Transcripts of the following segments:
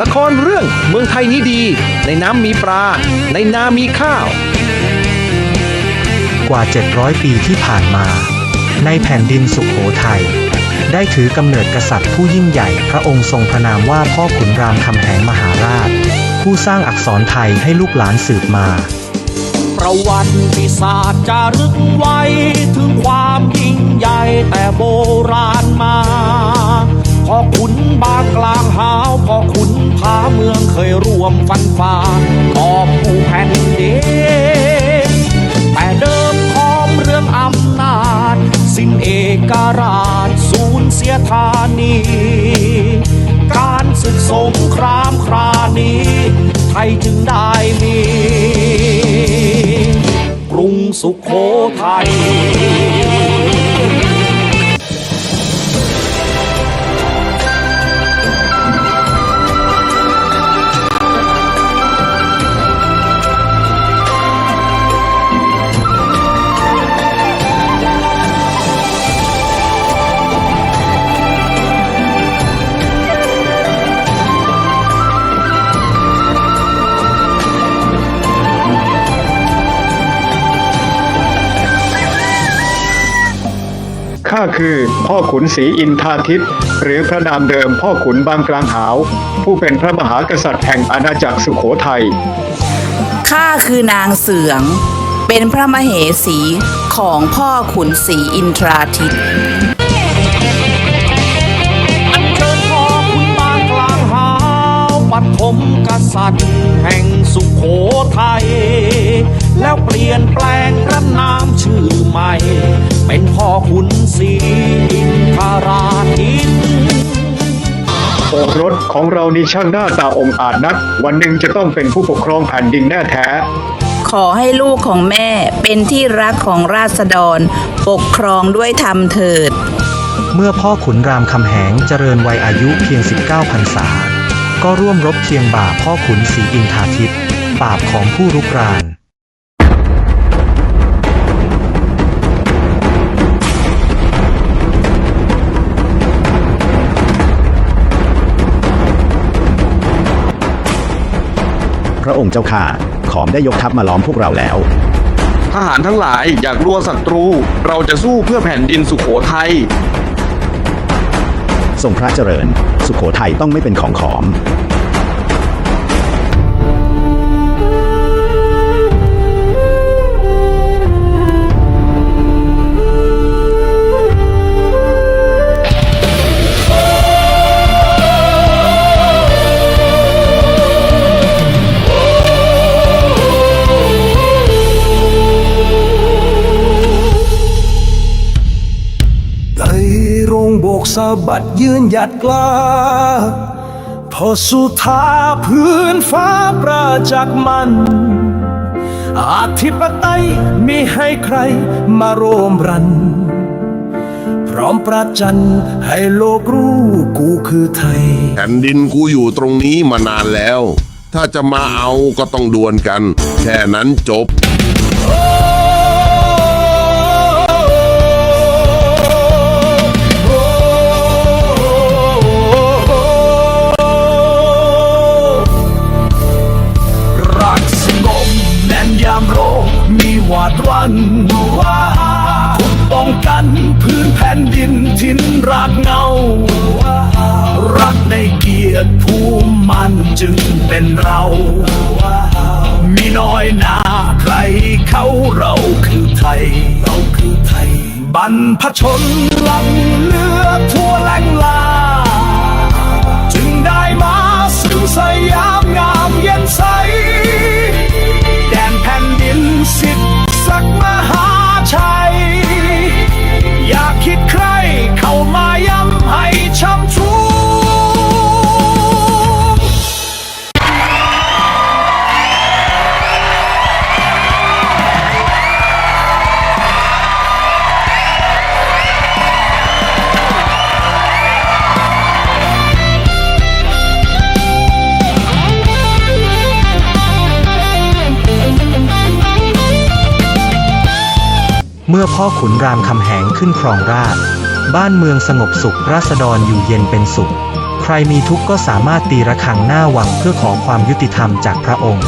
ละครเรื่องเมืองไทยนี้ดี ในน้ำมีปลา ในนามีข้าว กว่า 700 ปีที่ผ่านมา ในแผ่นดินสุขโขทัยได้ถือกำเนิดกษัตริย์ผู้ยิ่งใหญ่พระองค์ทรงพระนามว่าพ่อขุนรามคำแหงมหาราช ผู้สร้างอักษรไทยให้ลูกหลานสืบมาประวัติศาสตร์จารึกไว้ถึงความยิ่งใหญ่แต่โบราณมาพ่อขุนบางกลางหาวพ่อขุนพา เมืองเคยร่วมฟันฝ่ากอบผู้แผ่นดินแต่เดิมคอมเรื่องอำนาจ สิ้นเอกราชสูญเสียธานี การศึกสงครามครานี้ ไทยจึงได้มี กรุงสุขโขทัย ข้าคือพ่อขุนศรีอินทาทิตหรือพระนามเดิมพ่อขุนบางกลางหาว ผู้เป็นพระมหากษัตริย์แห่งอาณาจักรสุโขทัยข้าคือนางเสือง เป็นพระมเหสีของพ่อขุนศรีอินทราทิต ของเรานี่ช่างหน้าตาองอาจนัก วันหนึ่งจะต้องเป็นผู้ปกครองแผ่นดินแน่แท้ ขอให้ลูกของแม่เป็นที่รักของราษฎร ปกครองด้วยธรรมเถิด เมื่อพ่อขุนรามคำแหงเจริญวัยอายุเพียง 19พรรษา ก็ร่วมรบเคียงบ่าพ่อขุนศรีอินทาทิตปราบของผู้รุกราน พระองค์เจ้าข้าขอมได้ยกทัพมาล้อมพวกเราแล้ว ทหารทั้งหลายอยากรัวศัตรู เราจะสู้เพื่อแผ่นดินสุขโขทัย ทรงพระเจริญ สุขโขทัยต้องไม่เป็นของขอม บัดยืนหยัดกล้าพอสุธาพื้นฟ้าประจักมัน อาธิปไตยมีให้ใครมาโรมรัน พร้อมประจันให้โลกรู้กูคือไทย แผ่นดินกูอยู่ตรงนี้มานานแล้ว ถ้าจะมาเอาก็ต้องดวลกัน แค่นั้นจบ มิมันจึงเป็นเรา มีน้อยหนาใครเขาเราคือไทย เราคือไทย บรรพชนหลังเลือดทั่วแหล่งลา เมื่อพ่อขุนรามคำแหงขึ้นครองราชบ้านเมืองสงบสุขราษฎรอยู่เย็นเป็นสุข ใครมีทุกข์ก็สามารถตีระฆังหน้าวังเพื่อขอความยุติธรรมจากพระองค์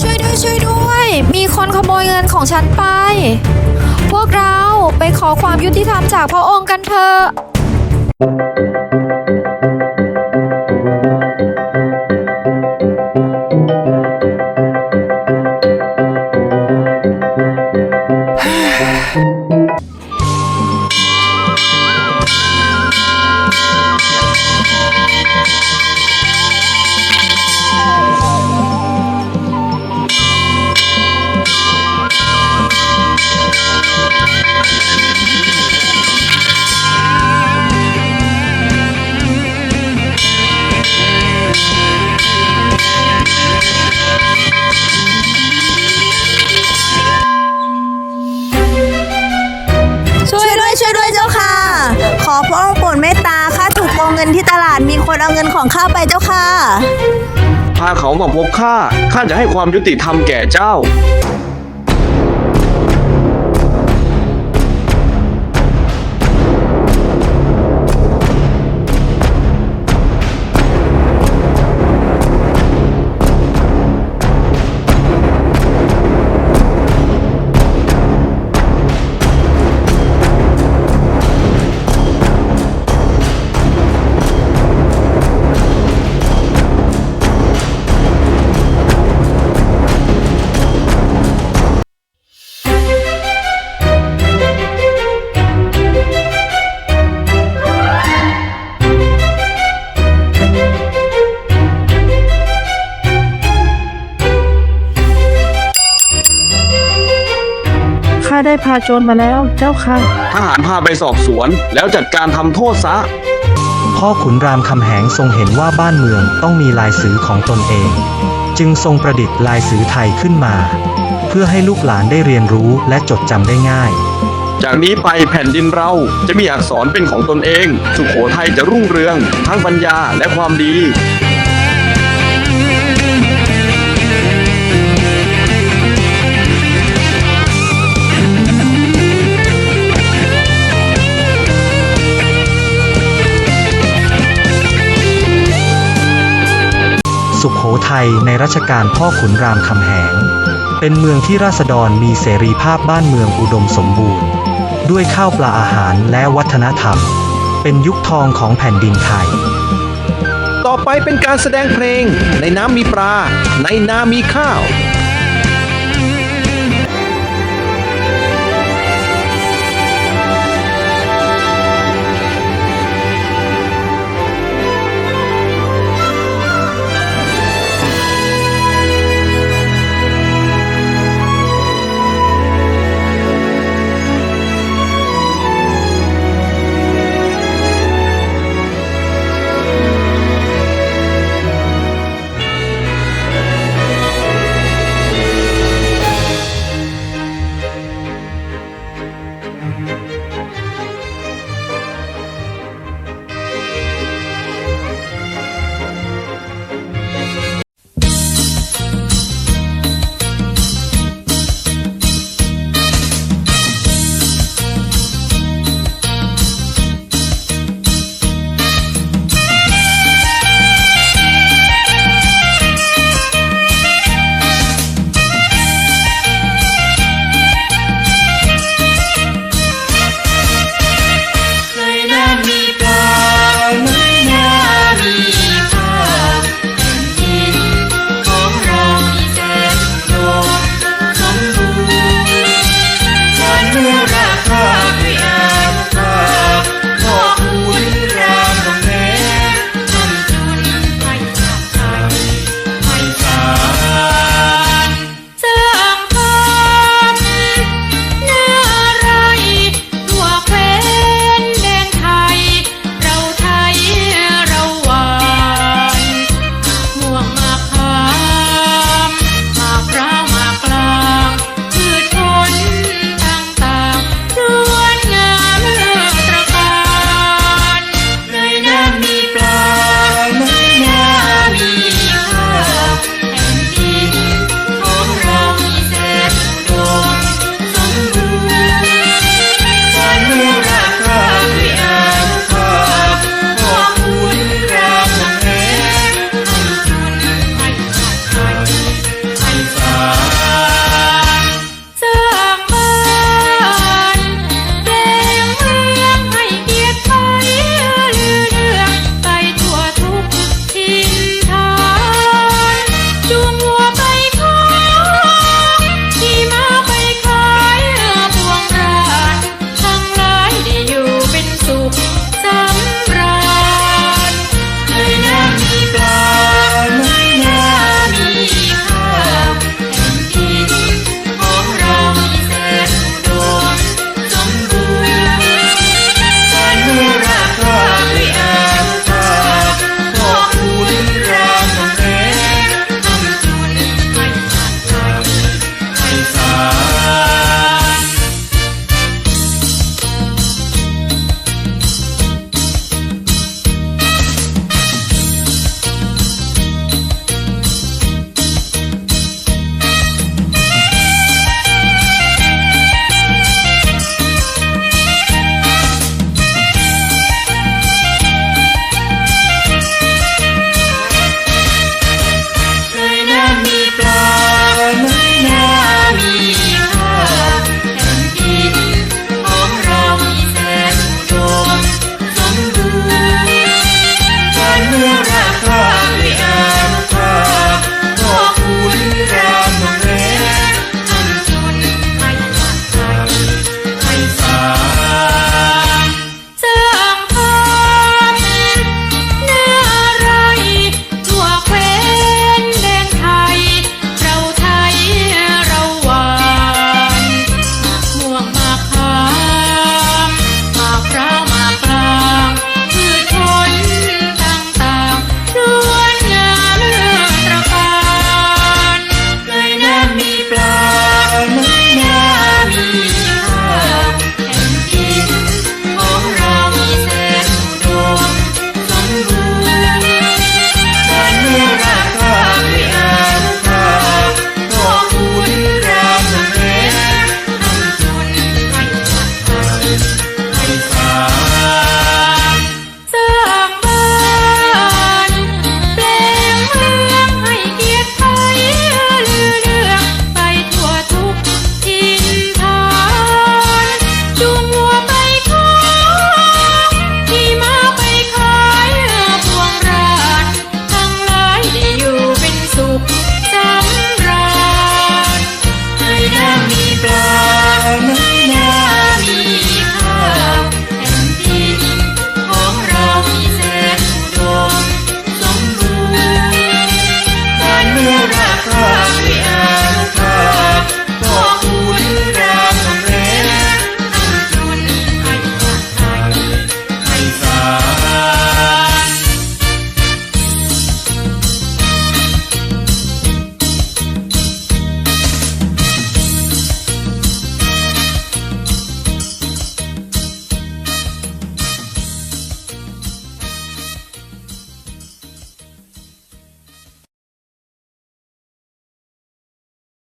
ช่วยด้วยช่วยด้วยมีคนขโมยเงินของฉันไป ไปขอความยุติธรรมจากพระองค์กันเถอะ อพระองค์โปรดเมตตาข้าถูกโกงเงินที่ตลาดมีคนเอาเงินของข้าไปเจ้าค่ะ พาเขามาพบข้า ข้าจะให้ความยุติธรรมแก่เจ้าข้า ได้พาโจรมาแล้วเจ้าค่ะ ทหารพาไปสอบสวน แล้วจัดการทำโทษซะ พ่อขุนรามคำแหงทรงเห็นว่าบ้านเมืองต้องมีลายสือของตนเอง จึงทรงประดิษฐ์ลายสือไทยขึ้นมา เพื่อให้ลูกหลานได้เรียนรู้และจดจำได้ง่าย จากนี้ไปแผ่นดินเราจะมีอักษรเป็นของตนเอง สุขโขทัยจะรุ่งเรือง ทั้งปัญญาและความดี สุขโขทัยในรัชกาลพ่อขุนรามคำแหง เป็นเมืองที่ราษฎรมีเสรีภาพบ้านเมืองอุดมสมบูรณ์ ด้วยข้าวปลาอาหารและวัฒนธรรม เป็นยุคทองของแผ่นดินไทย ต่อไปเป็นการแสดงเพลง ในน้ำมีปลา ในนามีข้าว